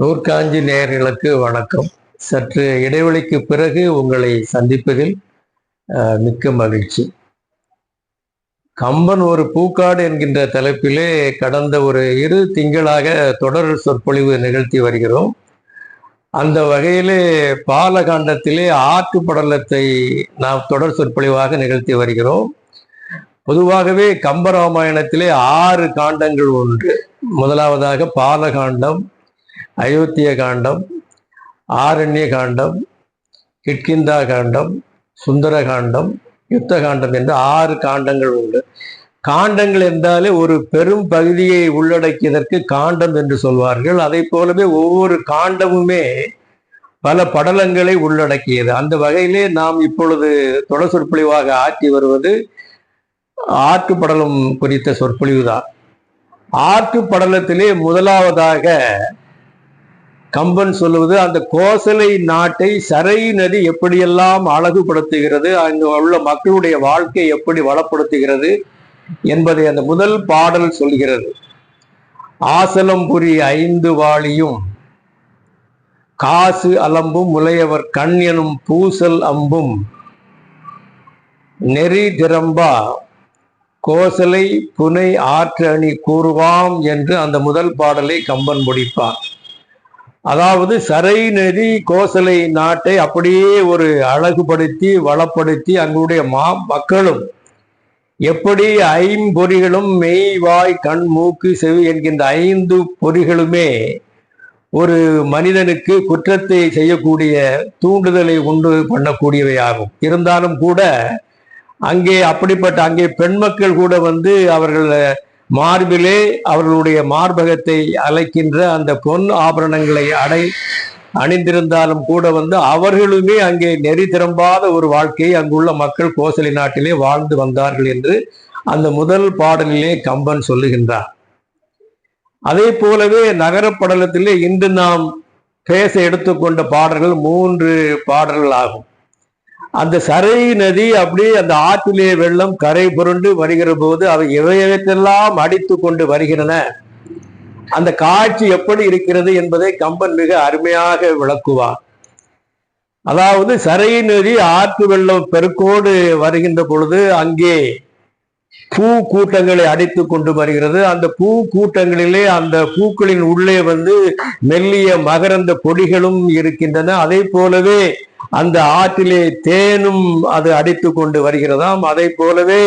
நூற்காஞ்சி நேர்களுக்கு வணக்கம். சற்று இடைவெளிக்கு பிறகு உங்களை சந்திப்பதில் மிக்க மகிழ்ச்சி. கம்பன் ஒரு பூக்காடு என்கின்ற தலைப்பிலே கடந்த ஒரு இரு திங்களாக தொடர் சொற்பொழிவு நிகழ்த்தி வருகிறோம். அந்த வகையிலே பாலகாண்டத்திலே ஆற்று படலத்தை நாம் தொடர் சொற்பொழிவாக நிகழ்த்தி வருகிறோம். பொதுவாகவே கம்பராமாயணத்திலே ஆறு காண்டங்கள் உண்டு முதலாவதாக பாலகாண்டம் அயோத்திய காண்டம் ஆரண்ய காண்டம் கிட்கிந்தா காண்டம் சுந்தர காண்டம் யுத்த காண்டம் என்று ஆறு காண்டங்கள் உண்டு. காண்டங்கள் என்றாலே ஒரு பெரும் பகுதியை உள்ளடக்கியதற்கு காண்டம் என்று சொல்வார்கள். அதை போலவே ஒவ்வொரு காண்டமுமே பல படலங்களை உள்ளடக்கியது. அந்த வகையிலே நாம் இப்பொழுது தொடர் சொற்பொழிவாக ஆற்றி வருவது ஆற்று படலம் குறித்த சொற்பொழிவு தான் ஆற்று படலத்திலே முதலாவதாக கம்பன் சொல்லுவது அந்த கோசலை நாட்டை சரை நதி எப்படியெல்லாம் அழகுபடுத்துகிறது அங்கு உள்ள மக்களுடைய வாழ்க்கை எப்படி வளப்படுத்துகிறது என்பதை அந்த முதல் பாடல் சொல்கிறது. ஆசலம்புரி ஐந்து வாளியும் காசு அலம்பும் முலையவர் கண் எனும் பூசல் அம்பும். நெறி திரம்பா கோசலை புனை ஆற்று அணி கூறுவாம் என்று அந்த முதல் பாடலை கம்பன் முடிப்பார். அதாவது சரை நதி கோசலை நாட்டை அப்படியே ஒரு அழகுபடுத்தி வளப்படுத்தி அங்குடைய மா மக்களும் எப்படி ஐம்பொறிகளும் மெய் வாய் கண் மூக்கு செவி என்கின்ற ஐந்து பொறிகளுமே ஒரு மனிதனுக்கு குற்றத்தை செய்யக்கூடிய தூண்டுதலை உண்டு பண்ணக்கூடியவை ஆகும் இருந்தாலும் கூட அங்கே அப்படிப்பட்ட அங்கே பெண் மக்கள் கூட வந்து அவர்கள் மார்பிலே அவர்களுடைய மார்பகத்தை அழைக்கின்ற அந்த பொன் ஆபரணங்களை அடை அணிந்திருந்தாலும் கூட வந்து அவர்களுமே அங்கே நெறி திரும்பாத ஒரு வாழ்க்கையை அங்குள்ள மக்கள் கோசலி நாட்டிலே வாழ்ந்து வந்தார்கள் என்று அந்த முதல் பாடலிலே கம்பன் சொல்லுகின்றார். அதே போலவே நகரப்படலத்திலே இன்று நாம் பேச எடுத்துக்கொண்ட பாடல்கள் மூன்று பாடல்கள் ஆகும். அந்த சரை நதி அப்படியே அந்த ஆற்றிலே வெள்ளம் கரை புரண்டு வருகிற போது அவை எவையவற்றெல்லாம் அடித்து கொண்டு வருகின்றன. அந்த காட்சி எப்படி இருக்கிறது என்பதை கம்பன் மிக அருமையாக விளக்குவார் அதாவது சரை நதி ஆற்று வெள்ளம் பெருக்கோடு வருகின்ற பொழுது அங்கே பூ கூட்டங்களை அடித்து கொண்டு வருகிறது. அந்த பூ கூட்டங்களிலே அந்த பூக்களின் உள்ளே வந்து மெல்லிய மகரந்த பொடிகளும் இருக்கின்றன. அதே போலவே அந்த ஆற்றிலே தேனும் அது அடித்து கொண்டு வருகிறதாம். அதை போலவே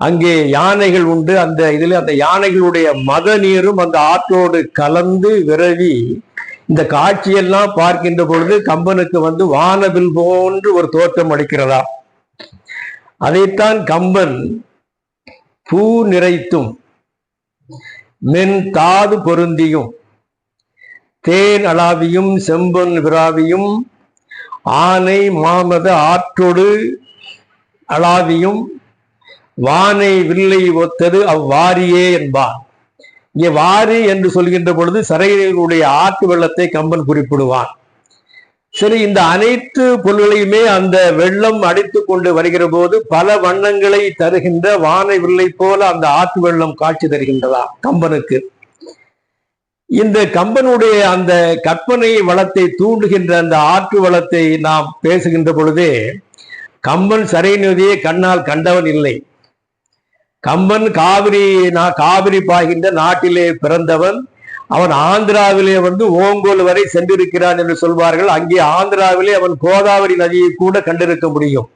அங்கே யானைகள் உண்டு. அந்த இதில் அந்த யானைகளுடைய மத நீரும் அந்த ஆற்றோடு கலந்து விரவி இந்த காட்சியெல்லாம் பார்க்கின்ற பொழுது கம்பனுக்கு வந்து வானவில் போன்று ஒரு தோற்றம் அளிக்கிறதா அதைத்தான் கம்பன் பூ நிறைத்தும் மென் தாது பொருந்தியும் தேன் அளாவியும் செம்பொன் விராவியும் ஆனை மாமத ஆற்றொடு அளாவியும் வானை வில்லை ஒத்தது அவ்வாரியே என்பார். இங்கே வாரி என்று சொல்கின்ற பொழுது சரையினுடைய ஆற்று வெள்ளத்தை கம்பன் குறிப்பிடுவான். சரி இந்த அனைத்து பொருள்களையுமே அந்த வெள்ளம் அடித்து கொண்டு வருகிற போது பல வண்ணங்களை தருகின்ற வானை வில்லை போல அந்த ஆற்று வெள்ளம் காட்சி தருகின்றதா கம்பனுக்கு? இந்த கம்பனுடைய அந்த கற்பனை வளத்தை தூண்டுகின்ற அந்த ஆற்று வளத்தை நாம் பேசுகின்ற பொழுதே கம்பன் சரை நதியை கண்ணால் கண்டவன் இல்லை. கம்பன் காவிரி நான் காவிரி பாய்கின்ற நாட்டிலே பிறந்தவன். அவன் ஆந்திராவிலே வந்து ஓங்கோல் வரை சென்றிருக்கிறான் என்று சொல்வார்கள். அங்கே ஆந்திராவிலே அவன் கோதாவரி நதியை கூட கண்டிருக்க முடியும்.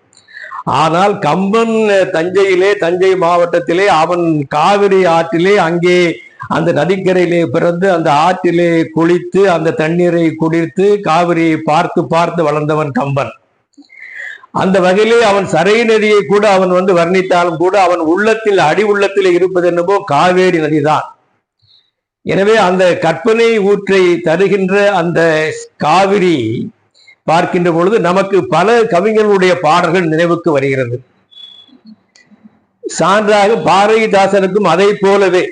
ஆனால் கம்பன் தஞ்சையிலே தஞ்சை மாவட்டத்திலே அவன் காவிரி ஆற்றிலே அங்கே அந்த நதிக்கரையிலே பிறந்து அந்த ஆற்றிலே குளித்து அந்த தண்ணீரை குடித்து காவிரியை பார்த்து பார்த்து வளர்ந்தவன் கம்பன். அந்த வகையிலே அவன் சரை நதியை கூட அவன் வந்து வர்ணித்தாலும் கூட அவன் உள்ளத்தில் அடி உள்ளத்தில் இருப்பது என்னவோ காவேரி நதிதான். எனவே அந்த கற்பனை ஊற்றை தருகின்ற அந்த காவிரி பார்க்கின்ற பொழுது நமக்கு பல கவிஞர்களுடைய பாடல்கள் நினைவுக்கு வருகிறது. சான்றாக பாரதிதாசனுக்கும் அதை போலவே.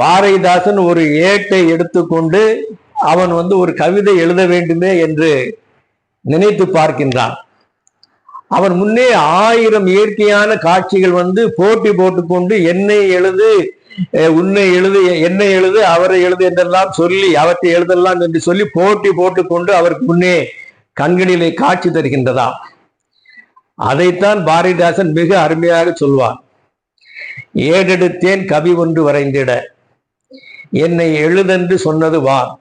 பாரதிதாசன் ஒரு ஏட்டை எடுத்துக்கொண்டு அவன் வந்து ஒரு கவிதை எழுத வேண்டுமே என்று நினைத்து பார்க்கின்றான். அவன் முன்னே ஆயிரம் இயற்கையான காட்சிகள் வந்து போட்டி போட்டுக்கொண்டு என்னை எழுது உன்னை எழுது என்னை எழுது அவரை எழுது என்றெல்லாம் சொல்லி அவற்றை எழுதலாம் என்று சொல்லி போட்டி போட்டுக்கொண்டு அவருக்கு முன்னே கண்களிலே காட்சி தருகின்றதாம் அதைத்தான் பாரதிதாசன் மிக அருமையாக சொல்வான் ஏடெடுத்தேன் கவி ஒன்று வரைந்திட. என்னை எழுதென்று சொன்னது வான்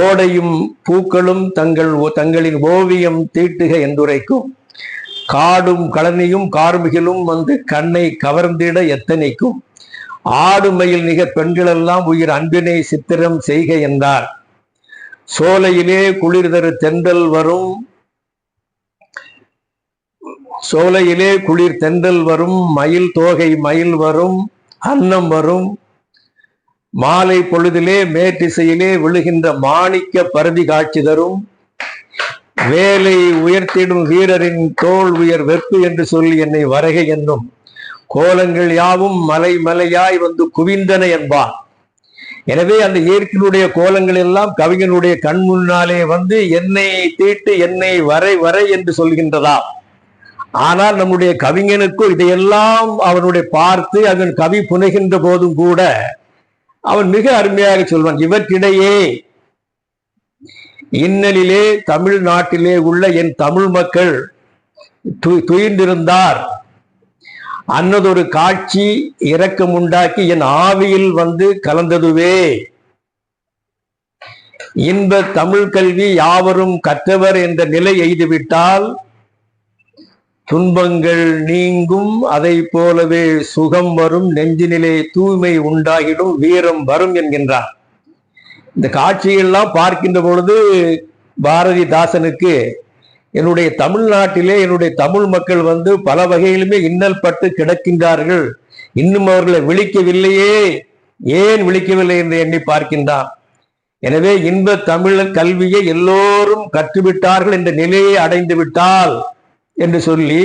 ஓடையும் பூக்களும் தங்கள் தங்களின் ஓவியம் தீட்டுக என்றுரைக்கும். காடும் கழனியும் கார்மிகளும் வந்து கண்ணை கவர்ந்திட எத்தனைக்கும். ஆடுமையில் நிகர் பெண்களெல்லாம் உயிர் அன்பினை சித்திரம் செய்க என்றார். சோலையிலே குளிர்தரு தென்றல் வரும். சோலையிலே குளிர் தென்றல் வரும். மயில் தோகை மயில் வரும். அன்னம் வரும். மாலை பொழுதிலே மேற்றிசையிலே விழுகின்ற மாணிக்க பரவி காட்சி தரும். வேலை உயர்த்திடும் வீரரின் தோல் உயர் வெப்பு என்று சொல்லி என்னை வரக என்னும். கோலங்கள் யாவும் மலை மலையாய் வந்து குவிந்தன என்பான். எனவே அந்த இயற்கையினுடைய கோலங்கள் எல்லாம் கவிஞனுடைய கண் முன்னாலே வந்து என்னை தீட்டு என்னை வரை வரை என்று சொல்கின்றதா? ஆனால் நம்முடைய கவிஞனுக்கும் இதையெல்லாம் அவனுடைய பார்த்து அவன் கவி புனைகின்ற போதும் கூட அவன் மிக அருமையாக சொல்வான். இவற்றிடையே இன்னலிலே தமிழ்நாட்டிலே உள்ள என் தமிழ் மக்கள் து- துயின்றிருந்தார் அன்னதொரு காட்சி இரக்கம் உண்டாக்கி என் ஆவியில் வந்து கலந்ததுவே. இன்ப தமிழ் கல்வி யாவரும் கற்றவர் என்ற நிலை எய்துவிட்டால் துன்பங்கள் நீங்கும். அதை போலவே சுகம் வரும். நெஞ்சினிலே தூய்மை உண்டாகிடும். வீரம் வரும் என்கின்றார். இந்த காட்சியெல்லாம் பார்க்கின்ற பொழுது பாரதிதாசனுக்கு என்னுடைய தமிழ்நாட்டிலே என்னுடைய தமிழ் மக்கள் வந்து பல வகையிலுமே இன்னல் பட்டு கிடக்கின்றார்கள். இன்னும் அவர்களை விழிக்கவில்லையே. ஏன் விழிக்கவில்லை என்று எண்ணி பார்க்கின்றான் எனவே இன்ப தமிழர் கல்வியை எல்லோரும் கற்றுவிட்டார்கள் என்ற நிலையை அடைந்து விட்டால் என்று சொல்லி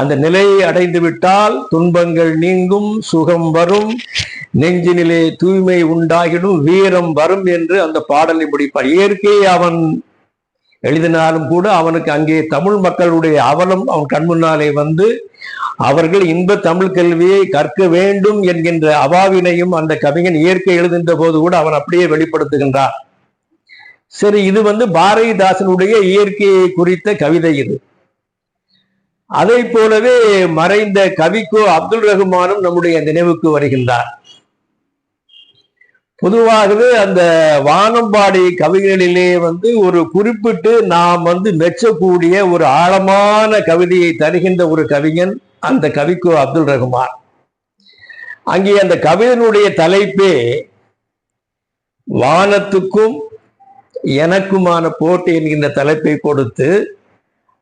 அந்த நிலையை அடைந்து விட்டால் துன்பங்கள் நீங்கும் சுகம் வரும் நெஞ்சினிலே தூய்மை உண்டாகிடும் வீரம் வரும் என்று அந்த பாடலை முடிப்பார் இயற்கையை அவன் எழுதினாலும் கூட அவனுக்கு அங்கே தமிழ் மக்களுடைய அவலம் அவன் கண்முன்னாலே வந்து அவர்கள் இன்ப தமிழ் கல்வியை கற்க வேண்டும் என்கின்ற அவாவினையும் அந்த கவிஞன் இயற்கை எழுதுகின்ற போது கூட அவன் அப்படியே வெளிப்படுத்துகின்றான். சரி இது வந்து பாரதிதாசனுடைய இயற்கையை குறித்த கவிதை இது. அதை போலவே மறைந்த கவிக்கோ அப்துல் ரஹ்மானும் நம்முடைய நினைவுக்கு வருகின்றார். பொதுவாகவே அந்த வானம்பாடி கவிகளிலே வந்து ஒரு குறிப்பிட்டு நாம் வந்து மெச்சக்கூடிய ஒரு ஆழமான கவிதையை தருகின்ற ஒரு கவிஞன் அந்த கவிக்கு அப்துல் ரஹ்மான் அங்கே அந்த கவிதனுடைய தலைப்பே வானத்துக்கும் எனக்குமான போட்டி என்கின்ற தலைப்பை கொடுத்து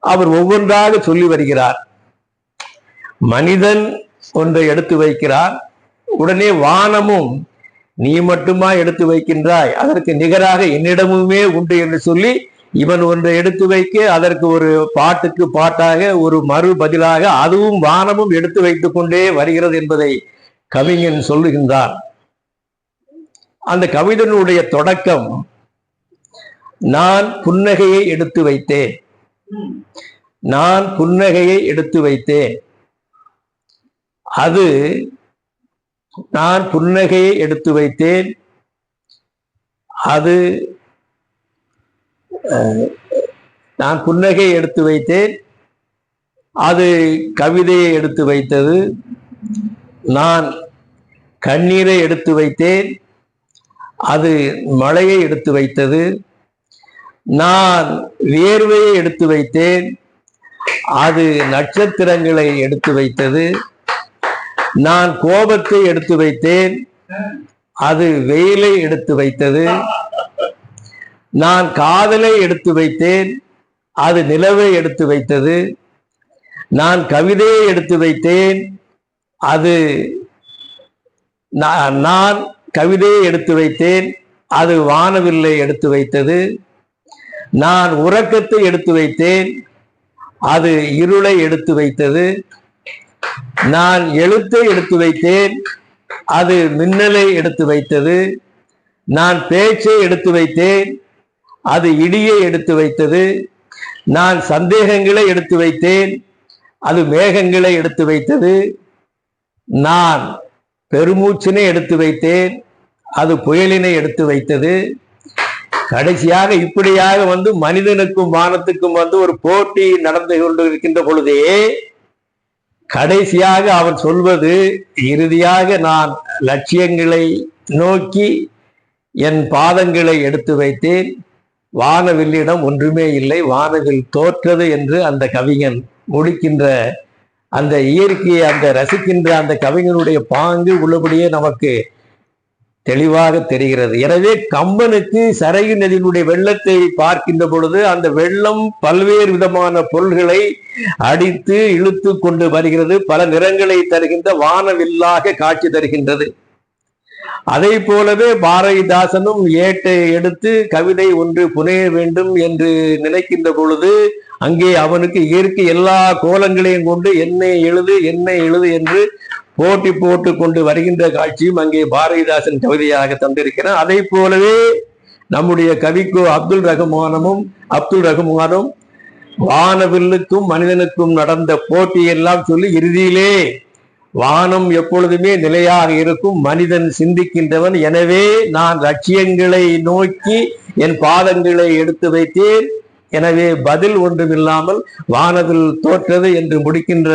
அவர் ஒவ்வொன்றாக சொல்லி வருகிறார். மனிதன் ஒன்றை எடுத்து வைக்கிறார். உடனே வானமும் நீ மட்டுமா எடுத்து வைக்கின்றாய்? அதற்கு நிகராக என்னிடமுமே உண்டு என்று சொல்லி இவன் ஒன்றை எடுத்து வைக்க அதற்கு ஒரு பாட்டுக்கு பாட்டாக ஒரு மறு பதிலாக அதுவும் வானமும் எடுத்து வைத்துக் கொண்டே வருகிறது என்பதை கவிஞன் சொல்லுகின்றான். அந்த கவிதனுடைய தொடக்கம் நான் புன்னகையை எடுத்து வைத்தேன். நான் புன்னகையை எடுத்து வைத்தேன். அது நான் புன்னகையை எடுத்து வைத்தேன். அது நான் புன்னகையை எடுத்து வைத்தேன். அது கவிதையை எடுத்து வைத்தது. நான் கண்ணீரை எடுத்து வைத்தேன். அது மழையை எடுத்து வைத்தது. நான் வேர்வையை எடுத்து வைத்தேன். அது நட்சத்திரங்களை எடுத்து வைத்தது. நான் கோபத்தை எடுத்து வைத்தேன். அது வெயிலை எடுத்து வைத்தது. நான் காதலை எடுத்து வைத்தேன். அது நிலவை எடுத்து வைத்தது. நான் கவிதையை எடுத்து வைத்தேன். அது நான் நான் கவிதையை எடுத்து வைத்தேன். அது வானவில்லை எடுத்து வைத்தது. நான் உறக்கத்தை எடுத்து வைத்தேன். அது இருளை எடுத்து வைத்தது. நான் எழுத்தை எடுத்து வைத்தேன் அது மின்னலை எடுத்து வைத்தது. நான் பேச்சை எடுத்து வைத்தேன் அது இடியை எடுத்து வைத்தது. நான் சந்தேகங்களை எடுத்து வைத்தேன் அது மேகங்களை எடுத்து வைத்தது. நான் பெருமூச்சினை எடுத்து வைத்தேன் அது புயலினை எடுத்து வைத்தது. கடைசியாக இப்படியாக வந்து மனிதனுக்கும் வானத்துக்கும் வந்து ஒரு போட்டி நடந்து கொண்டு இருக்கின்ற பொழுதே கடைசியாக அவர் சொல்வது இறுதியாக நான் லட்சியங்களை நோக்கி என் பாதங்களை எடுத்து வைத்தேன். வானவில்லிடம் ஒன்றுமே இல்லை வானவில் தோற்றது என்று அந்த கவிஞன் முடிக்கின்ற அந்த இயற்கையை அந்த ரசிக்கின்ற அந்த கவிஞனுடைய பாங்கு உள்ளபடியே நமக்கு தெளிவாக தெரிகிறது. எனவே கம்பனுக்கு சரையு நதியினுடைய வெள்ளத்தை பார்க்கின்ற பொழுது அந்த வெள்ளம் பல்வேறு விதமான பொருள்களை அடித்து இழுத்து கொண்டு வருகிறது. பல நிறங்களை தருகின்ற வானவில்லாக காட்சி தருகின்றது. அதை போலவே பாரதிதாசனும் ஏட்டை எடுத்து கவிதை ஒன்று புனைய வேண்டும் என்று நினைக்கின்ற பொழுது அங்கே அவனுக்கு இயற்கை எல்லா கோலங்களையும் கொண்டு என்னை எழுது என்னை எழுது என்று போட்டி போட்டு கொண்டு வருகின்ற காட்சியும் அங்கே பாரதிதாசன் கவிதையாக தந்திருக்கிறார். அதை போலவே நம்முடைய கவிக்கோ அப்துல் ரகுமானமும் அப்துல் ரகுமானும் வானவில்லுக்கும் மனிதனுக்கும் நடந்த போட்டியெல்லாம் சொல்லி இறுதியிலே வானம் எப்பொழுதுமே நிலையாக இருக்கும் மனிதன் சிந்திக்கின்றவன். எனவே நான் லட்சியங்களை நோக்கி என் பாதங்களை எடுத்து வைத்தேன். எனவே பதில் ஒன்றுமில்லாமல் வானவில் தோற்றது என்று முடிக்கின்ற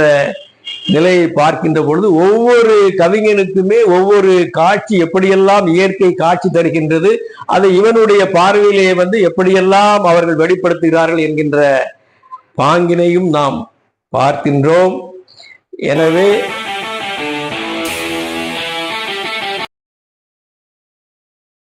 நிலையை பார்க்கின்ற பொழுது ஒவ்வொரு கவிஞனுக்குமே ஒவ்வொரு காட்சி எப்படியெல்லாம் இயற்கை காட்சி தருகின்றது அதை இவனுடைய பார்வையிலே வந்து எப்படியெல்லாம் அவர்கள் வெளிப்படுத்துகிறார்கள் என்கின்ற பாங்கினையும் நாம் பார்க்கின்றோம். எனவே